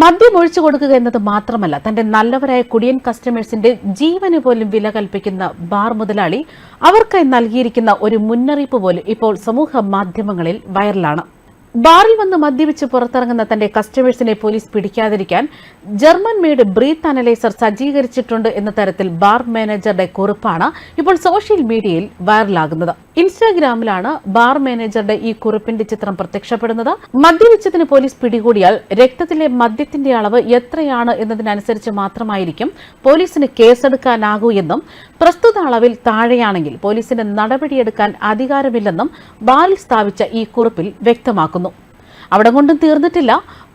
മദ്യം ഒഴിച്ചു കൊടുക്കുക എന്നത് മാത്രമല്ല തന്റെ നല്ലവരായ കുടിയൻ കസ്റ്റമേഴ്സിന്റെ ജീവന് പോലും വില കൽപ്പിക്കുന്ന ബാർ മുതലാളി അവർക്കായി നൽകിയിരിക്കുന്ന ഒരു മുന്നറിയിപ്പ് പോലും ഇപ്പോൾ സമൂഹ മാധ്യമങ്ങളിൽ വൈറലാണ്. ബാറിൽ വന്ന് മദ്യപിച്ച് പുറത്തിറങ്ങുന്ന തന്റെ കസ്റ്റമേഴ്സിനെ പോലീസ് പിടിക്കാതിരിക്കാൻ ജർമ്മൻ മെയ്ഡ് ബ്രീത്ത് അനലൈസർ സജ്ജീകരിച്ചിട്ടുണ്ട് എന്ന തരത്തിൽ ബാർ മാനേജറുടെ കുറിപ്പാണ് ഇപ്പോൾ സോഷ്യൽ മീഡിയയിൽ വൈറലാകുന്നത്. ഇൻസ്റ്റാഗ്രാമിലാണ് ബാർ മാനേജറുടെ ഈ കുറിപ്പിന്റെ ചിത്രം പ്രത്യക്ഷപ്പെടുന്നത്. മദ്യപിച്ചതിന് പോലീസ് പിടികൂടിയാൽ രക്തത്തിലെ മദ്യത്തിന്റെ അളവ് എത്രയാണ് എന്നതിനനുസരിച്ച് മാത്രമായിരിക്കും പോലീസിന് കേസെടുക്കാനാകൂ എന്നും പ്രസ്തുത അളവിൽ താഴെയാണെങ്കിൽ പോലീസിന് നടപടിയെടുക്കാൻ അധികാരമില്ലെന്നും ബാറിൽ സ്ഥാപിച്ച ഈ കുറിപ്പിൽ വ്യക്തമാക്കുന്നു. അവിടെ കൊണ്ടും തീർന്നിട്ടില്ല.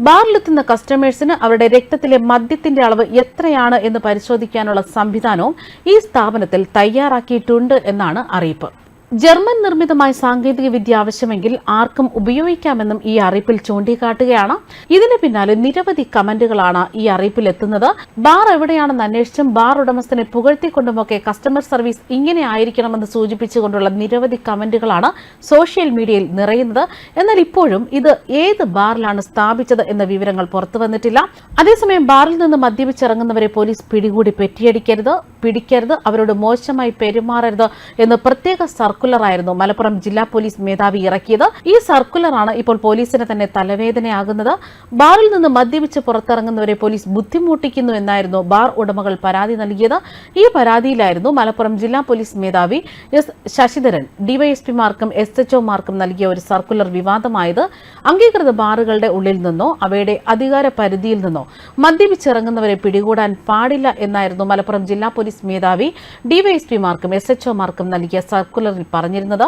ബാറിലെത്തുന്ന കസ്റ്റമേഴ്സിന് അവരുടെ രക്തത്തിലെ മദ്യത്തിന്റെ അളവ് എത്രയാണ് എന്ന് പരിശോധിക്കാനുള്ള സംവിധാനവും ഈ സ്ഥാപനത്തിൽ തയ്യാറാക്കിയിട്ടുണ്ട് എന്നാണ് അറിയിപ്പ്. ജർമ്മൻ നിർമ്മിതമായ സാങ്കേതിക വിദ്യ ആവശ്യമെങ്കിൽ ആർക്കും ഉപയോഗിക്കാമെന്നും ഈ അറിയിപ്പിൽ ചൂണ്ടിക്കാട്ടുകയാണ്. ഇതിന് പിന്നാലെ നിരവധി കമന്റുകളാണ് ഈ അറിയിപ്പിൽ എത്തുന്നത്. ബാർ എവിടെയാണെന്ന് അന്വേഷിച്ചും ബാർ ഉടമസ്ഥനെ പുകഴ്ത്തിക്കൊണ്ടുമൊക്കെ കസ്റ്റമർ സർവീസ് ഇങ്ങനെ ആയിരിക്കണമെന്ന് സൂചിപ്പിച്ചുകൊണ്ടുള്ള നിരവധി കമന്റുകളാണ് സോഷ്യൽ മീഡിയയിൽ നിറയുന്നത്. എന്നാൽ ഇപ്പോഴും ഇത് ഏത് ബാറിലാണ് സ്ഥാപിച്ചത് എന്ന വിവരങ്ങൾ പുറത്തു വന്നിട്ടില്ല. അതേസമയം ബാറിൽ നിന്ന് മദ്യപിച്ചിറങ്ങുന്നവരെ പോലീസ് പിടികൂടി പെറ്റിയടിക്കരുത് പിടിക്കരുത് അവരോട് മോശമായി പെരുമാറരുത് എന്ന് പ്രത്യേക സർക്കുലറായിരുന്നു മലപ്പുറം ജില്ലാ പോലീസ് മേധാവി ഇറക്കിയത്. ഈ സർക്കുലറാണ് ഇപ്പോൾ പോലീസിന് തന്നെ തലവേദനയാകുന്നത്. ബാറിൽ നിന്ന് മദ്യപിച്ച് പുറത്തിറങ്ങുന്നവരെ പോലീസ് ബുദ്ധിമുട്ടിക്കുന്നു എന്നായിരുന്നു ബാർ ഉടമകൾ പരാതി നൽകിയത്. ഈ പരാതിയിലായിരുന്നു മലപ്പുറം ജില്ലാ പോലീസ് മേധാവി എസ് ശശിധരൻ ഡിവൈഎസ്പിമാർക്കും എസ് എച്ച്ഒമാർക്കും നൽകിയ ഒരു സർക്കുലർ വിവാദമായത്. അംഗീകൃത ബാറുകളുടെ ഉള്ളിൽ നിന്നോ അവയുടെ അധികാര പരിധിയിൽ നിന്നോ മദ്യപിച്ചിറങ്ങുന്നവരെ പിടികൂടാൻ പാടില്ല എന്നായിരുന്നു മലപ്പുറം ജില്ലാ പോലീസ് മേധാവി ഡിവൈഎസ്പിമാർക്കും എസ് എച്ച്ഒമാർക്കും നൽകിയ സർക്കുലറിൽ പറഞ്ഞിരുന്നത്.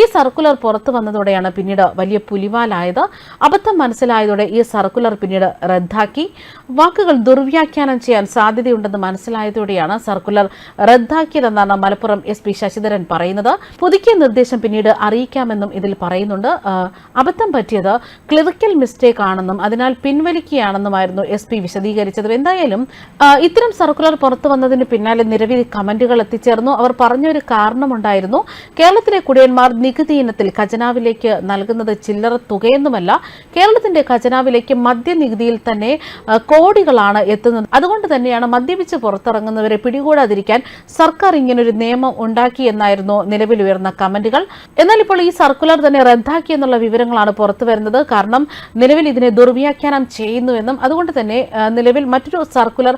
ഈ സർക്കുലർ പുറത്തു വന്നതോടെയാണ് പിന്നീട് വലിയ പുലിവാലായത്. അബദ്ധം മനസ്സിലായതോടെ ഈ സർക്കുലർ പിന്നീട് റദ്ദാക്കി. വാക്കുകൾ ദുർവ്യാഖ്യാനം ചെയ്യാൻ സാധ്യതയുണ്ടെന്ന് മനസ്സിലായതോടെയാണ് സർക്കുലർ റദ്ദാക്കിയതെന്നാണ് മലപ്പുറം എസ് പി ശശിധരൻ പറയുന്നത്. പുതുക്കിയ നിർദ്ദേശം പിന്നീട് അറിയിക്കാമെന്നും ഇതിൽ പറയുന്നുണ്ട്. അബദ്ധം പറ്റിയത് ക്ലിറിക്കൽ മിസ്റ്റേക്ക് ആണെന്നും അതിനാൽ പിൻവലിക്കുകയാണെന്നുമായിരുന്നു എസ് പി വിശദീകരിച്ചത്. എന്തായാലും ഇത്തരം സർക്കുലർ പുറത്തു വന്നതിന് പിന്നാലെ നിരവധി കമന്റുകൾ എത്തിച്ചേർന്നു. അവർ പറഞ്ഞൊരു കാരണമുണ്ടായിരുന്നു. കേരളത്തിലെ കുടിയന്മാർ നികുതി ഇനത്തിൽ ഖജനാവിലേക്ക് നൽകുന്നത് ചില്ലറ തുകയൊന്നുമല്ല. കേരളത്തിന്റെ ഖജനാവിലേക്ക് മദ്യനികുതിയിൽ തന്നെ കോടികളാണ് എത്തുന്നത്. അതുകൊണ്ട് തന്നെയാണ് മദ്യപിച്ച് പുറത്തിറങ്ങുന്നവരെ പിടികൂടാതിരിക്കാൻ സർക്കാർ ഇങ്ങനൊരു നിയമം ഉണ്ടാക്കിയെന്നായിരുന്നു നിലവിലുയർന്ന കമന്റുകൾ. എന്നാൽ ഇപ്പോൾ ഈ സർക്കുലർ തന്നെ റദ്ദാക്കിയെന്നുള്ള വിവരങ്ങളാണ് പുറത്തുവരുന്നത് കാരണം നിലവിൽ ഇതിനെ ദുർവ്യാഖ്യാനം ചെയ്യുന്നുവെന്നും അതുകൊണ്ട് തന്നെ നിലവിൽ മറ്റൊരു സർക്കുലർ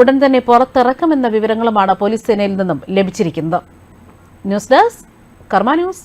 ഉടൻ തന്നെ പുറത്തിറക്കുമെന്ന വിവരങ്ങളുമാണ് പോലീസ് സേനയിൽ നിന്നും ലഭിച്ചിരിക്കുന്നത്. News desk Karma news.